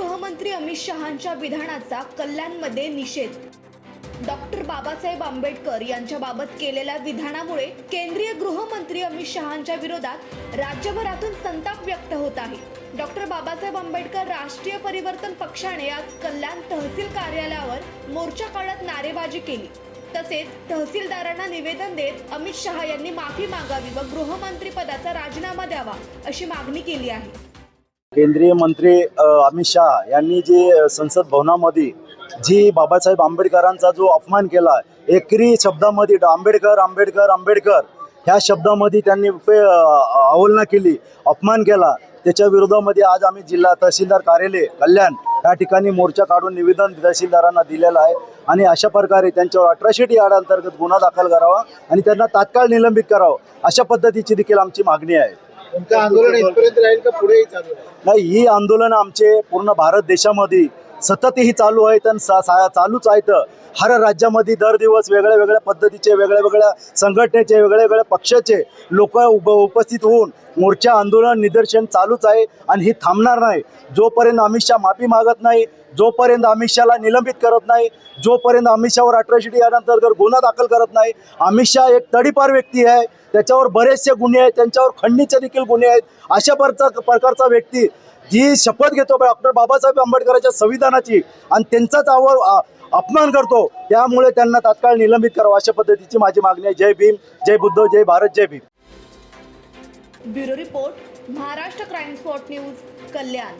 गृहमंत्री अमित शहांच्या विधानाचा कल्याणमध्ये निषेध. डॉक्टर बाबासाहेब आंबेडकर यांच्याबाबत केलेल्या विधानामुळे केंद्रीय गृहमंत्री अमित शहांच्या विरोधात राज्यभरातून संताप व्यक्त होत आहे. डॉक्टर बाबासाहेब आंबेडकर राष्ट्रीय परिवर्तन पक्षाने आज कल्याण तहसील कार्यालयावर मोर्चा काढत नारेबाजी केली. तसेच तहसीलदारांना निवेदन देत अमित शहा यांनी माफी मागावी व गृहमंत्री पदाचा राजीनामा द्यावा अशी मागणी केली आहे. केंद्रीय मंत्री अमित शहा यांनी जी संसद भवनामध्ये जी बाबासाहेब आंबेडकरांचा जो अपमान केला एकरी शब्दामध्ये आंबेडकर आंबेडकर आंबेडकर ह्या शब्दामध्ये त्यांनी अवलना केली अपमान केला. त्याच्या विरोधामध्ये आज आम्ही जिल्हा तहसीलदार कार्यालय कल्याण या ठिकाणी मोर्चा काढून निवेदन तहसीलदारांना दिलेलं आहे आणि अशा प्रकारे त्यांच्यावर अठराशे अंतर्गत गुन्हा दाखल करावा आणि त्यांना तात्काळ निलंबित करावं अशा पद्धतीची देखील आमची मागणी आहे. आंदोलन इथपर्यंत राहील का पुढेही चालू नाही ही आंदोलन आमचे पूर्ण भारत देशामध्ये सततही चालू आहेत आणि सा- सा- चालूच आहेत. हर राज्यामध्ये दर दिवस वेगळ्या वेगळ्या पद्धतीचे वेगळ्या वेगळ्या संघटनेचे वेगळ्या वेगळ्या पक्षाचे लोक उप उपस्थित होऊन मोर्चा आंदोलन निदर्शन चालूच आहे आणि ही थांबणार नाही. जोपर्यंत अमित शहा माफी मागत नाही जोपर्यंत अमित शहाला निलंबित करत नाही जोपर्यंत अमित शहावर अठराशे यानंतर गुन्हा दाखल करत नाही अमित शहा एक तडीपार व्यक्ती आहे. त्याच्यावर बरेचसे गुन्हे आहेत त्यांच्यावर खंडणीचे देखील गुन्हे आहेत. अशा प्रकारचा प्रकारचा व्यक्ती जी शपथ घेतो डॉक्टर बाबासाहेब आंबेडकरांच्या संविधानाची आणि त्यांचाच आवर अपमान करतो त्यामुळे त्यांना तात्काळ निलंबित करावं अशा पद्धतीची माझी मागणी आहे. जय भीम जय बुद्ध जय भारत जय Bhim. Bureau report Maharashtra crime spot news Kalyan.